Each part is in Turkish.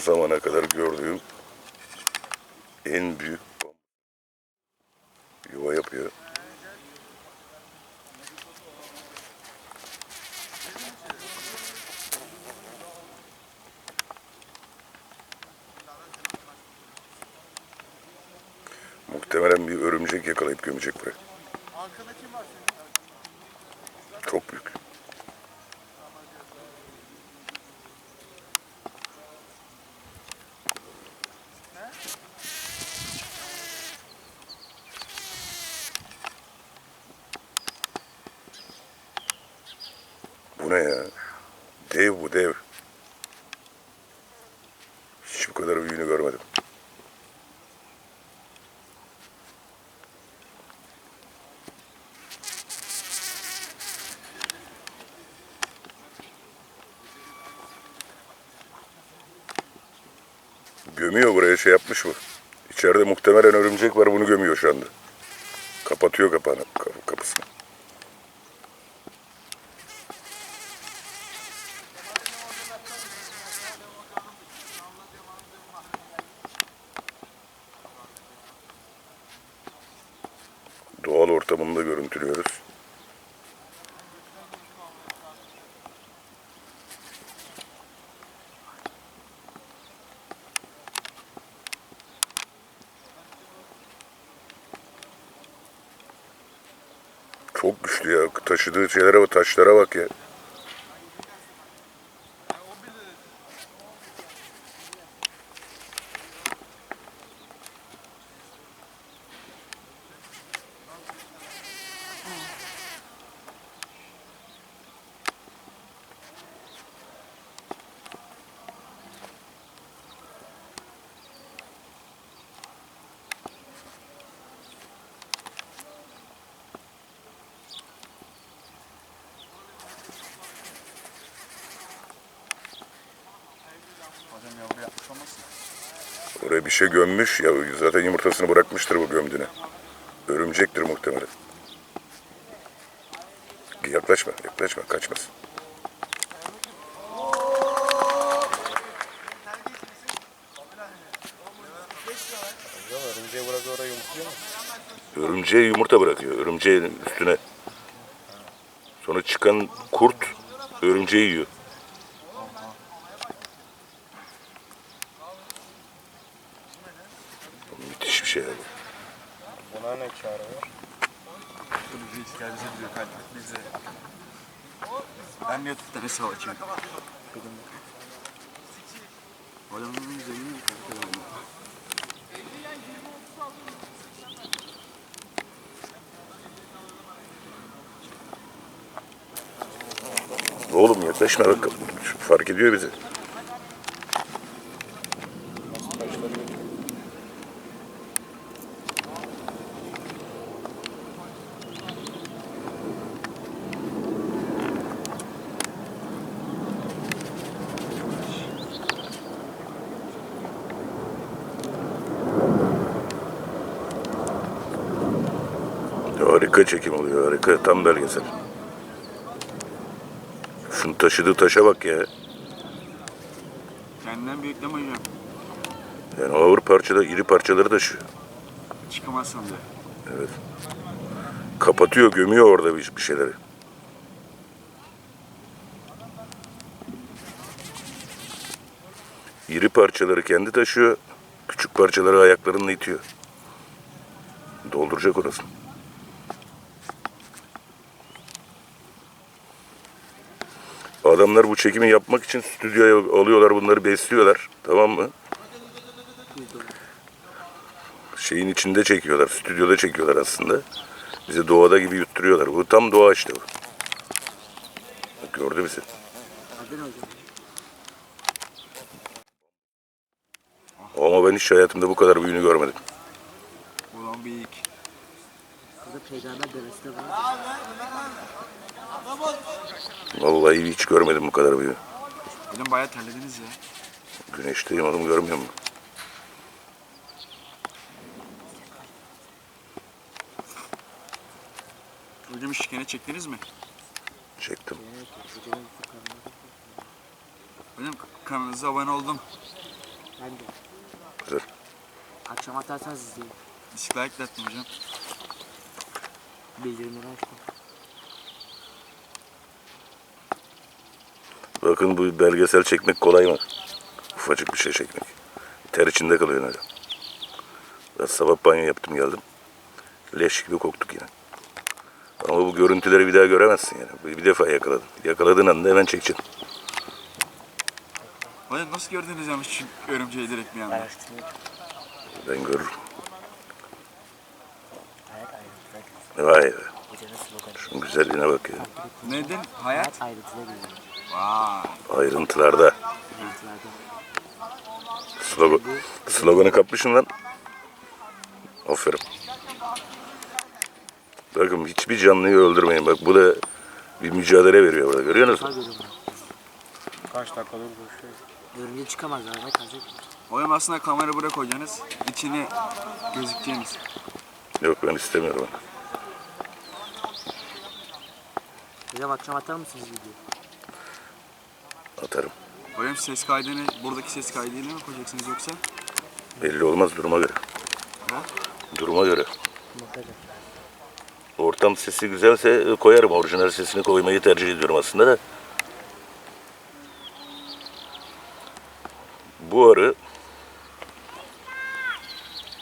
zamana kadar gördüğüm en büyük yuva yapıyor. Muhtemelen bir örümcek yakalayıp gömecek buraya. Çok büyük. Bu ne ya? Dev bu dev. Hiç kadar büyüğünü görmedim. Gömüyor buraya şey yapmış bu. İçeride muhtemelen örümcek var bunu gömüyor şu anda. Kapatıyor kapağını, kapı- kapısını. Çok güçlü ya. Taşıdığı şeylere bak, taşlara bak ya. Oraya bir şey gömmüş ya zaten yumurtasını bırakmıştır bu gömdüğüne. Örümcektir muhtemelen. Yaklaşma, yaklaşma, kaçmasın. Örümceği bırak oraya yumurtluyor mu? Örümceğe yumurta bırakıyor. Örümceğin üstüne. Sonra çıkan kurt örümceği yiyor. Müthiş bir şey abi. Buna ne çare var? Dur reis gel bize diyor kalp bize. Ben niye tut tane açayım? Hocam zengin mi? Oğlum yaklaşma bak. Fark ediyor bizi. Harika çekim oluyor harika tam belgesel. Şunu taşıdığı taşa bak ya. Kendinden büyük deme hocam. Yani ağır parçada iri parçaları taşıyor. Çıkamazsın de. Evet. Kapatıyor, gömüyor orada bir, bir şeyleri. İri parçaları kendi taşıyor, küçük parçaları ayaklarınla itiyor. Dolduracak orasını. Adamlar bu çekimi yapmak için stüdyoya alıyorlar, bunları besliyorlar. Tamam mı? şeyin içinde çekiyorlar, stüdyoda çekiyorlar aslında. Bizi doğada gibi yutturuyorlar. Bu tam doğa işte bu. Bak gördü bizi. Ama ben hiç hayatımda bu kadar büyüğünü görmedim. Ulan büyük. Burada peygamber devesi de var. Vallahi hiç görmedim bu kadar büyüğü. Benim bayağı terlediniz ya. Güneşteyim oğlum görmüyor musun? Hiç şikene çektiniz mi? Çektim. Hocam kanalınıza abone oldum. Ben de. Güzel. Akşam atarsanız izleyin. Dislike de attım hocam. Bildirimleri açtım. Bakın bu belgesel çekmek kolay mı? Ufacık bir şey çekmek. Ter içinde kalıyor öyle. Ben sabah banyo yaptım geldim. Leş gibi koktuk yine. Ama bu görüntüleri bir daha göremezsin yani. Bir bir defa yakaladın. Yakaladığın anda hemen çekeceksin. Hocam nasıl gördünüz yani şu örümceği direkt bir anda? Ben görürüm. Vay be. Şunun güzelliğine bak ya. Neden? Hayat? Hayat ayrıntıda güzel. Vay. Ayrıntılarda. Ayrıntılarda. Slogan, sloganı kapmışsın lan. Aferin. Bakın hiçbir canlıyı öldürmeyin. Bak bu da bir mücadele veriyor burada. Görüyor musun? Kaç dakikadır koşuyor. Görünce çıkamazlar. Ne kalacak? Hocam aslında kamera buraya koyacaksınız. İçine gözükeceğiniz. Yok ben istemiyorum. Hocam akşam atar mısınız video? Atarım. Hocam ses kaydını buradaki ses kaydıyla mı koyacaksınız yoksa? Belli olmaz duruma göre. Ha? Duruma göre. Ortam sesi güzelse koyarım. Orijinal sesini koymayı tercih ediyorum aslında da. Bu arı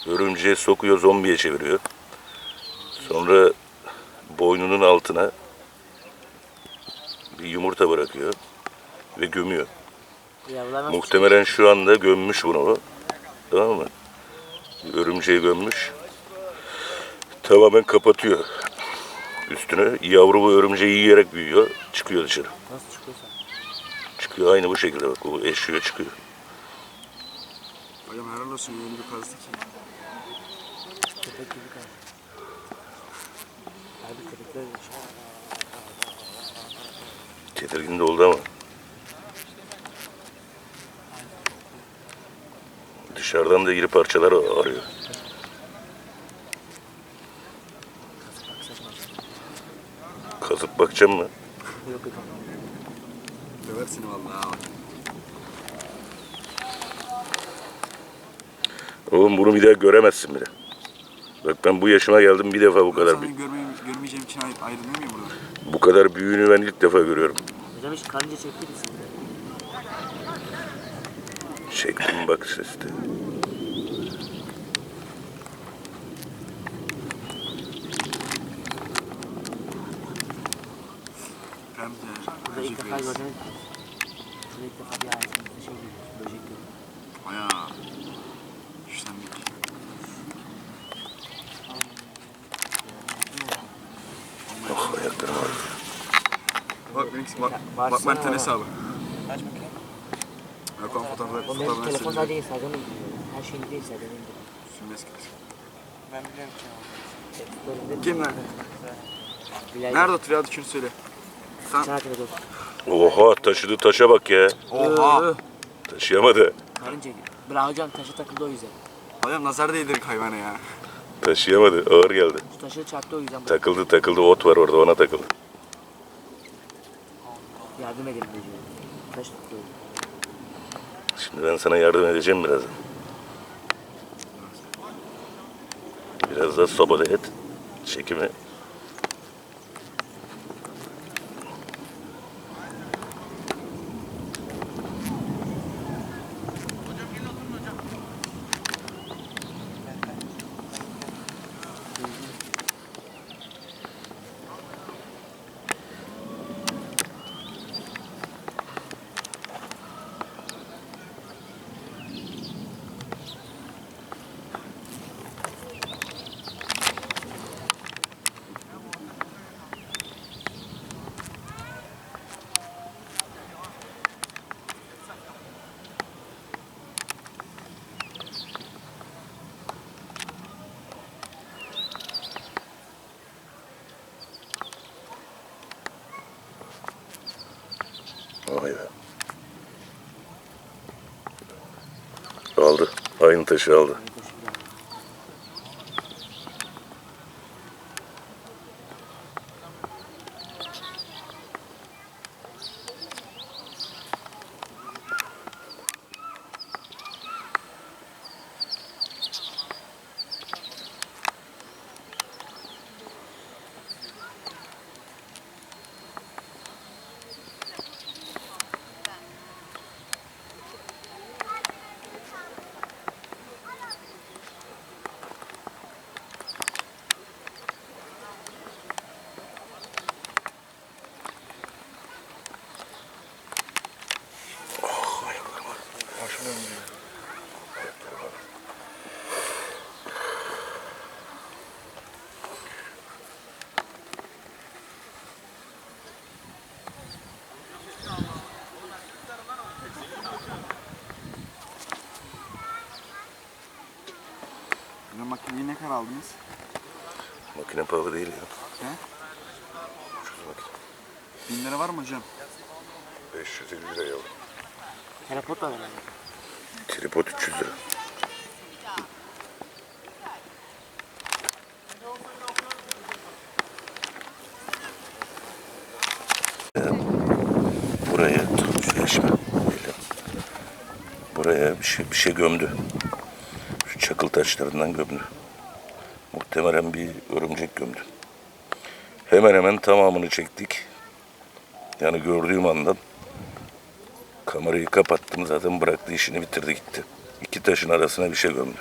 örümceğe sokuyor, zombiye çeviriyor. Sonra boynunun altına bir yumurta bırakıyor ve gömüyor. Muhtemelen şu anda gömmüş bunu. Tamam mı? Örümceği gömmüş. Tamamen kapatıyor üstünü. Yavru bu örümceği yiyerek büyüyor. Çıkıyor dışarı. Nasıl çıkıyorsa. Çıkıyor aynı bu şekilde bak. Bu eşiyor çıkıyor. Hocam helal olsun yeni bir kazdı ki. Köpek gibi kaldı. Abi köpekler. Tedirgin de oldu ama. Dışarıdan da iri parçalar arıyor. Kazıp bakacağım mı? Yok yok. Döver seni vallahi. Oğlum bunu bir daha göremezsin bile. Bak ben bu yaşıma geldim bir defa bu kadar görmeyeyim, görmeyeceğim için ayr- ayrılmıyor muyum burada? bu kadar büyüğünü ben ilk defa görüyorum. Hocam hiç karınca çekti misin? Çektim bak seste. Hem de Burada ilk defa gördüm. Burada ilk defa bir hayatımızda şey görüyoruz. Böcek görüyoruz. Aya. Güçlendik. Oh ayaklarım ağrıyor. Bak benimkisi bak. Bak Mert'in bana. hesabı. Lan fotoğrafı fotoğrafını benim telefon sadece Instagram'ı. Her şeyini değil Instagram'ı. Sünmez kız. Ben biliyorum ki. Kim lan? Bilal. Nerede oturuyor hadi şunu söyle. Sen... Çanakkale'de dur. Oha taşıdığı taşa bak ya. Oha. Taşıyamadı. Karınca gibi. Bra hocam taşı takıldı o yüzden. Hocam nazar değdirdik hayvana ya. Taşıyamadı. Ağır geldi. Şu taşı çarptı o yüzden. Takıldı takıldı. Ot var orada ona takıldı. Yardım edelim diyor. Taş yüzden. Şimdi ben sana yardım edeceğim birazdan. Biraz daha sobada et. Çekimi. Vay be. Aldı. Aynı taşı aldı. Hani taşı bir daha. Aldınız? Makine pahalı değil ya. He? Ucuz makine. 1000 lira var mı hocam? 550 lira yavrum. Teleport da verelim. Tripod 300 lira. Buraya böyle. Buraya bir şey bir şey gömdü. Şu çakıl taşlarından gömdü. Muhtemelen bir örümcek gömdü. Hemen hemen tamamını çektik. Yani gördüğüm andan kamerayı kapattım zaten bıraktı işini bitirdi gitti. İki taşın arasına bir şey gömdü.